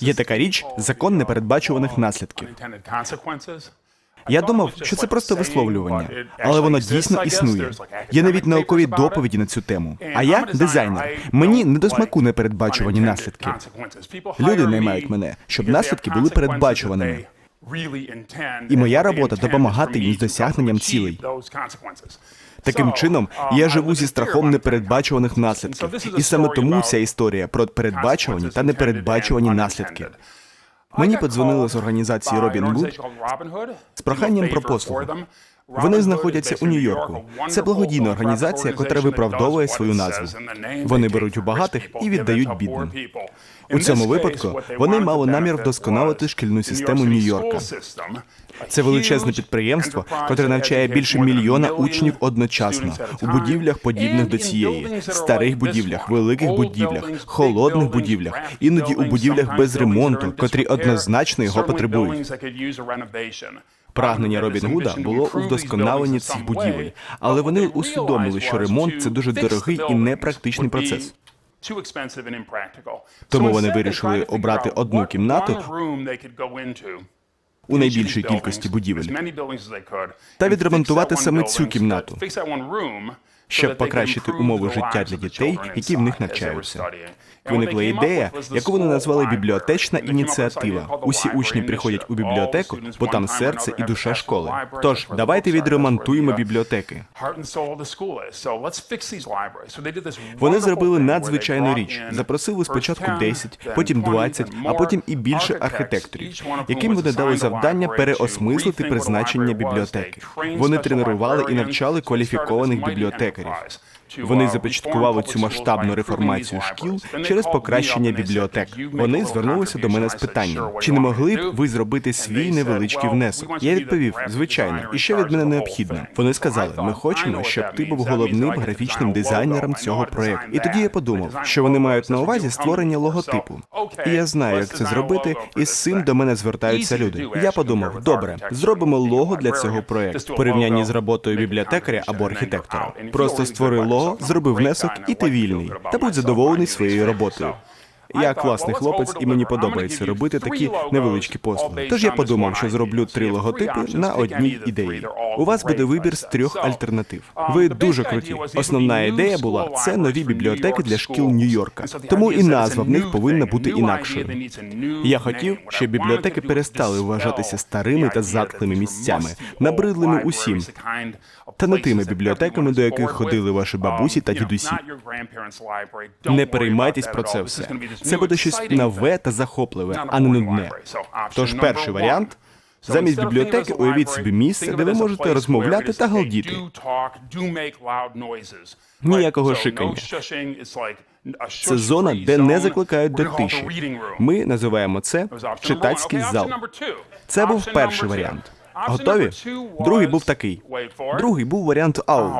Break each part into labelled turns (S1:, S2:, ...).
S1: Є така річ закон непередбачуваних наслідків. Я думав, що це просто висловлювання, але воно дійсно існує. Є навіть наукові доповіді на цю тему. А я дизайнер. Мені не до смаку непередбачувані наслідки. Люди наймають мене, щоб наслідки були передбачуваними.
S2: І моя робота допомагати їм з досягненням цілей.
S1: Таким чином, я живу зі страхом непередбачуваних наслідків, і саме тому ця історія про передбачувані та непередбачувані наслідки. Мені подзвонили з організації Robin Good проханням про послуги. Вони знаходяться у Нью-Йорку. Це благодійна організація, котра виправдовує свою назву. Вони беруть у багатих і віддають бідним. У цьому випадку вони мали намір вдосконалити шкільну систему Нью-Йорка. Це величезне підприємство, котре навчає більше мільйона учнів одночасно у будівлях, подібних до цієї, старих будівлях, великих будівлях, холодних будівлях, іноді у будівлях без ремонту, котрі однозначно його потребують. Прагнення Робін Гуда було у вдосконаленні цих будівель, але вони усвідомили, що ремонт це дуже дорогий і непрактичний процес.
S2: Тому вони вирішили обрати одну кімнату
S1: у найбільшій кількості будівель. та відремонтувати саме цю кімнату, щоб покращити умови життя для дітей, які в них навчаються. Виникла ідея, яку вони назвали бібліотечна ініціатива. Усі учні приходять у бібліотеку, бо там серце і душа школи. Тож давайте відремонтуємо бібліотеки. Вони зробили надзвичайну річ. Запросили спочатку 10, потім 20, а потім і більше архітекторів, яким вони дали завдання переосмислити призначення бібліотеки. Вони тренували і навчали кваліфікованих бібліотекарів. Вони започаткували цю масштабну реформацію шкіл через покращення бібліотек. Вони звернулися до мене з питанням: чи не могли б ви зробити свій невеличкий внесок? Я відповів: звичайно, і що від мене необхідно. Вони сказали: ми хочемо, щоб ти був головним графічним дизайнером цього проєкту. І тоді я подумав, що вони мають на увазі створення логотипу. І я знаю, як це зробити, і з цим до мене звертаються люди. Я подумав: добре, зробимо лого для цього проєкту в порівнянні з роботою бібліотекаря або архітектора. Просто створи лого, зроби внесок, і ти вільний. Та будь задоволений своєю роботою. Я класний хлопець, і мені подобається робити такі невеличкі послуги. Тож я подумав, що зроблю три логотипи на одній ідеї. У вас буде вибір з трьох альтернатив. Ви дуже круті. Основна ідея була це нові бібліотеки для шкіл Нью-Йорка. Тому і назва в них повинна бути інакшою. Я хотів, щоб бібліотеки перестали вважатися старими та затклими місцями, набридлими усім, та не тими бібліотеками, до яких ходили ваші бабусі та дідусі. Не переймайтесь про це все. Це буде щось нове та захопливе, а не нудне. Тож перший варіант. Замість бібліотеки уявіть собі місце, де ви можете розмовляти та галдіти. Ніякого шикання. Це зона, де не закликають до тиші. Ми називаємо це читацький зал. Це був перший варіант. Готові? Другий був такий. Другий був варіант аул.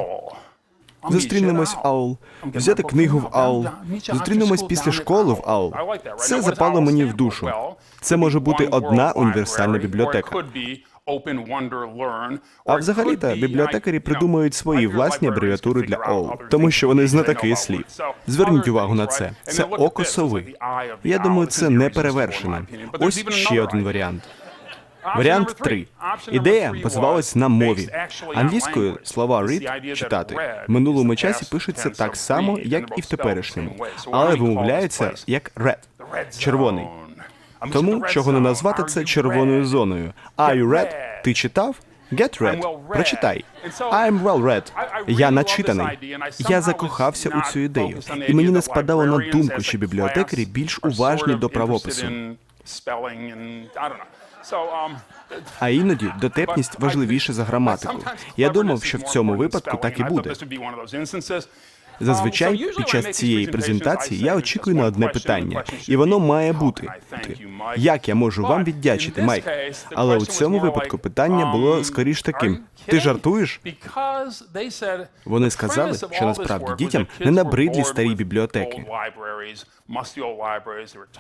S1: Зустрінемось в аул, взяти книгу в аул. Зустрінемось після школи в аул. Це запало мені в душу. Це може бути одна універсальна бібліотека. А взагалі-то бібліотекарі придумують свої власні абревіатури для ОУ, тому що вони знатоки слів. Зверніть увагу на це. Це око сови. Я думаю, це не перевершено. Ось ще один варіант. Варіант 3. Ідея базувалась на мові. Англійською слова read – читати в минулому часі пишеться так само, як і в теперішньому, але вимовляється як red – червоний. Тому чого не назвати це червоною зоною. Are you read? Ти читав? Get read. Прочитай. I'm well read. Я начитаний. Я закохався у цю ідею, і мені не спадало на думку, що бібліотекарі більш уважні до правопису. А іноді дотепність важливіше за граматику. Я думав, що в цьому випадку так і буде. Зазвичай під час цієї презентації я очікую на одне питання, і воно має бути як я можу вам віддячити, Майк? Але у цьому випадку питання було скоріш таким: ти жартуєш? Вони сказали, що насправді дітям не набридлі старі бібліотеки.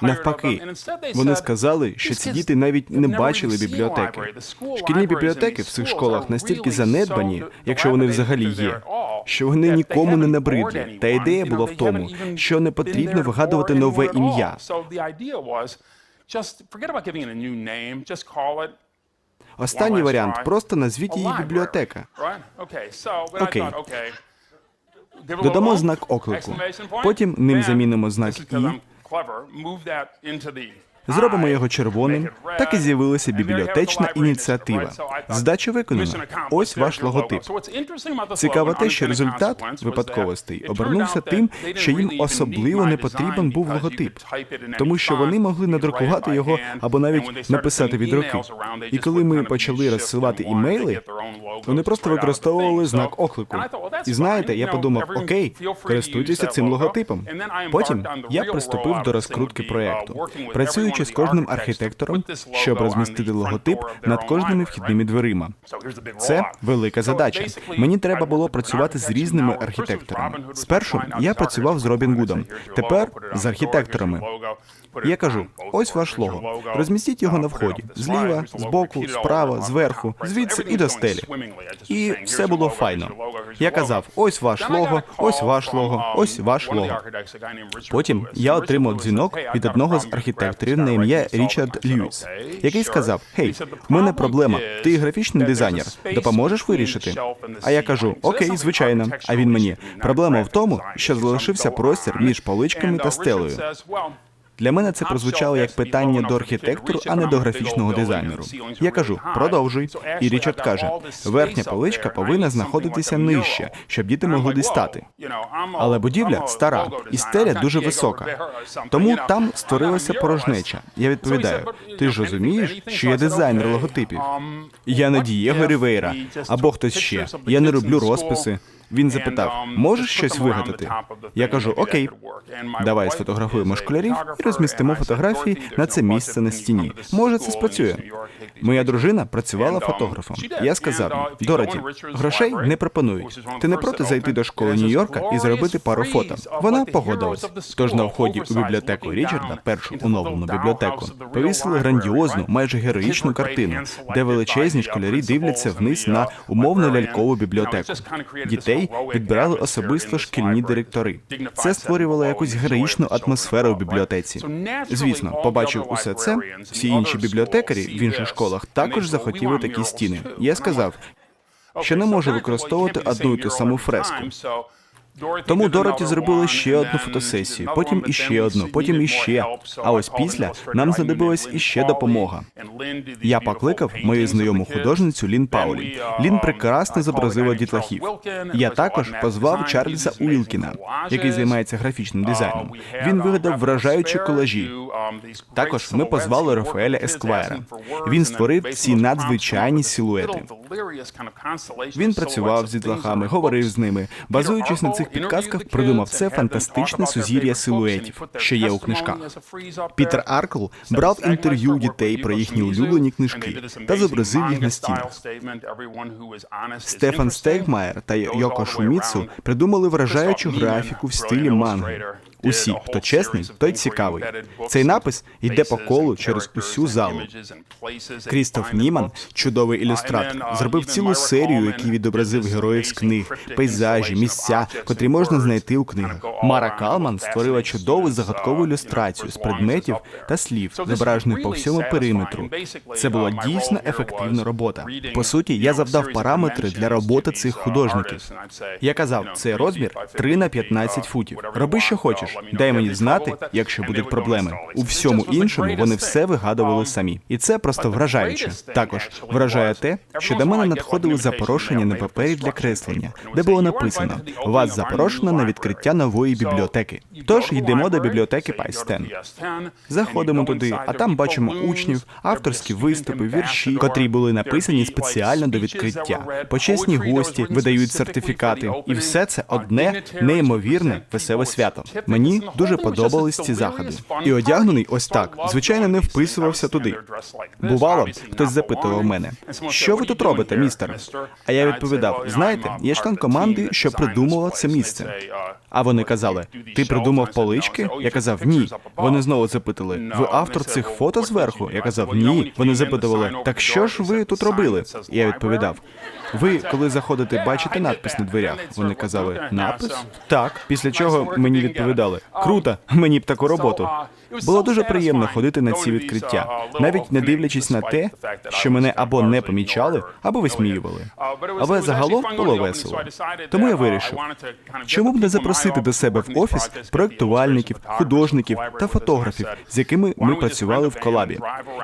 S1: Навпаки, вони сказали, що ці діти навіть не бачили бібліотеки. Шкільні бібліотеки в цих школах настільки занедбані, якщо вони взагалі є, що вони нікому не набридлі. Та ідея була в тому, що не потрібно вигадувати нове ім'я. Останній варіант просто назвіть її бібліотека.
S2: Окей.
S1: Додамо знак оклику. Потім ним замінимо знак і. Зробимо його червоним. Так і з'явилася бібліотечна ініціатива. Здача виконана. Ось ваш логотип. Цікаво те, що результат випадковостей обернувся тим, що їм особливо не потрібен був логотип, тому що вони могли надрукувати його або навіть написати від руки. І коли ми почали розсилати імейли, вони просто використовували знак оклику. І знаєте, я подумав, окей, користуйтеся цим логотипом. Потім я приступив до розкрутки проекту, працюючи з кожним архітектором, щоб розмістити логотип над кожними вхідними дверима. Це велика задача. Мені треба було працювати з різними архітекторами. Спершу я працював з Робін Гудом, тепер з архітекторами. Я кажу: ось ваш лого. Розмістіть його на вході зліва, збоку, справа, зверху, звідси і до стелі. І все було файно. Я казав: ось ваш лого, ось ваш лого, ось ваш лого. Потім я отримав дзвінок від одного з архітекторів на ім'я Річард Льюіс, який сказав: Гей, в мене проблема. Ти графічний дизайнер. Допоможеш вирішити? А я кажу: Окей, звичайно. А він мені проблема в тому, що залишився простір між поличками та стелею. Для мене це прозвучало як питання до архітектору, а не до графічного дизайнеру. Я кажу, продовжуй. І Річард каже: верхня поличка повинна знаходитися нижче, щоб діти могли дістати. Але будівля стара і стеля дуже висока. Тому там створилася порожнеча. Я відповідаю: ти ж розумієш, що я дизайнер логотипів. Я не Дієго Рівейра або хтось ще. Я не роблю розписи. Він запитав: можеш щось вигадати? Я кажу: Окей, давай сфотографуємо школярів і розмістимо фотографії на це місце на стіні. Може, це спрацює. Моя дружина працювала фотографом. Я сказав: Дороті, грошей не пропонують. Ти не проти зайти до школи Нью-Йорка і зробити пару фото. Вона погодилась. Тож на вході у бібліотеку Річарда, першу оновлену бібліотеку, повісили грандіозну, майже героїчну картину, де величезні школярі дивляться вниз на умовно лялькову бібліотеку. Дітей відбирали особисто шкільні директори. Це створювало якусь героїчну атмосферу в бібліотеці. Звісно, побачив усе це. Всі інші бібліотекарі в інших школах також захотіли такі стіни. Я сказав, що не можу використовувати одну і ту саму фреску. Тому Дороті зробили ще одну фотосесію, потім іще одну, потім іще. А ось після нам знадобилась іще допомога. Я покликав мою знайому художницю Лін Паулі. Лін прекрасно зобразила дітлахів. Я також позвав Чарльза Уілкіна, який займається графічним дизайном. Він вигадав вражаючі колажі. Також ми позвали Рафаеля Есквайра. Він створив ці надзвичайні силуети. Він працював з дітлахами, говорив з ними, базуючись на цих підказках, придумав це фантастичне сузір'я силуетів, що є у книжках. Пітер Аркл брав інтерв'ю дітей про їхні улюблені книжки та зобразив їх на стінах. Стефан Стейгмаєр та Йоко Шуміцу придумали вражаючу графіку в стилі манги. Усі, хто чесний, той цікавий. Цей напис йде по колу через усю залу. Крістоф Німан, чудовий ілюстратор, зробив цілу серію, який відобразив героїв з книг, пейзажі, місця, котрі можна знайти у книгах. Мара Калман створила чудову загадкову ілюстрацію з предметів та слів, зображених по всьому периметру. Це була дійсно ефективна робота. По суті, я завдав параметри для роботи цих художників. Я казав, цей розмір 3 на 15 футів. Роби, що хочеш. Дай мені знати, якщо будуть проблеми. У всьому іншому вони все вигадували самі, і це просто вражаюче. Також вражає те, що до мене надходили запрошення на папері для креслення, де було написано: вас запрошено на відкриття нової бібліотеки. Тож йдемо до бібліотеки Пайстен. Заходимо туди, а там бачимо учнів, авторські виступи, вірші, котрі були написані спеціально до відкриття. Почесні гості видають сертифікати, і все це одне неймовірне веселе свято. Мені дуже подобались ці заходи. І одягнений ось так, звичайно, не вписувався туди. Бувало, хтось запитував мене, що ви тут робите, містер? А я відповідав: знаєте, я член команди, що придумував це місце. А вони казали: Ти придумав полички? Я казав ні. Вони знову запитали: Ви автор цих фото зверху? Я казав ні. Вони запитували: Так що ж ви тут робили? Я відповідав: Ви, коли заходите, бачите надпис на дверях? Вони казали: Напис? Так. Після чого мені відповідали. круто, мені б таку роботу. Було дуже приємно ходити на ці відкриття, навіть не дивлячись на те, що мене або не помічали, або висміювали. Але загалом було весело. Тому я вирішив, чому б не запросити до себе в офіс проєктувальників, художників та фотографів, з якими ми працювали в колабі.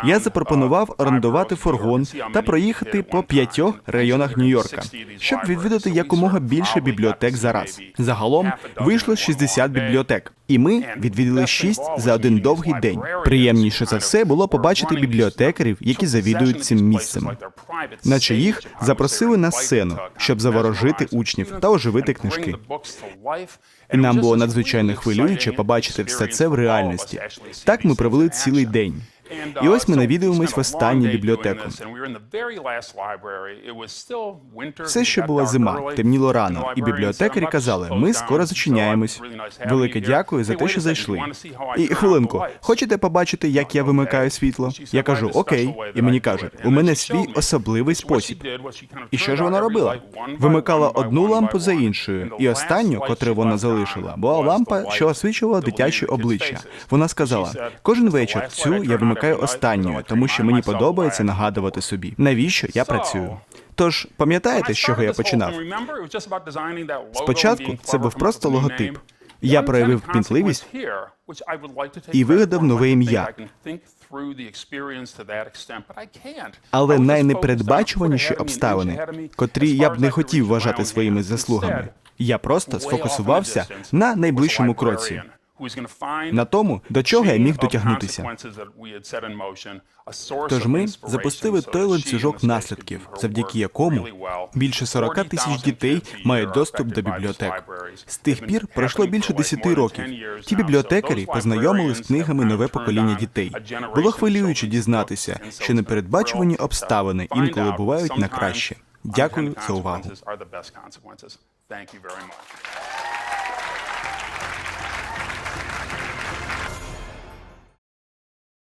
S1: Я запропонував орендувати фургон та проїхати по п'ятьох районах Нью-Йорка, щоб відвідати якомога більше бібліотек за раз. Загалом вийшло 60 бібліотек, і ми відвідали 6 за один довгий день. Приємніше за все було побачити бібліотекарів, які завідують цим місцем. Наче їх запросили на сцену, щоб заворожити учнів та оживити книжки. І нам було надзвичайно хвилююче побачити все це в реальності. Так ми провели цілий день. І ось ми навідуємось в останню бібліотеку. Все ще була зима, темніло рано, і бібліотекарі казали: ми скоро зачиняємось. Велике дякую за те, що зайшли. І хвилинку, хочете побачити, як я вимикаю світло? Я кажу окей, і мені кажуть, у мене свій особливий спосіб. І що ж вона робила? Вимикала одну лампу за іншою, і останню, котру вона залишила, була лампа, що освічувала дитячі обличчя. Вона сказала: кожен вечір цю я вимикаю останньою, тому що мені подобається нагадувати собі, навіщо я працюю. Тож пам'ятаєте, з чого я починав?
S2: Спочатку це був просто логотип. Я проявив кмітливість
S1: і вигадав нове ім'я.
S2: Але найнепередбачуваніші обставини, котрі я б не хотів вважати своїми заслугами, я просто сфокусувався на найближчому кроці, на тому, до чого я міг дотягнутися.
S1: Тож ми запустили той ланцюжок наслідків, завдяки якому більше 40 тисяч дітей мають доступ до бібліотек. З тих пір пройшло більше 10 років. Ті бібліотекарі познайомили з книгами нове покоління дітей. Було хвилююче дізнатися, що непередбачувані обставини інколи бувають на краще. Дякую за увагу.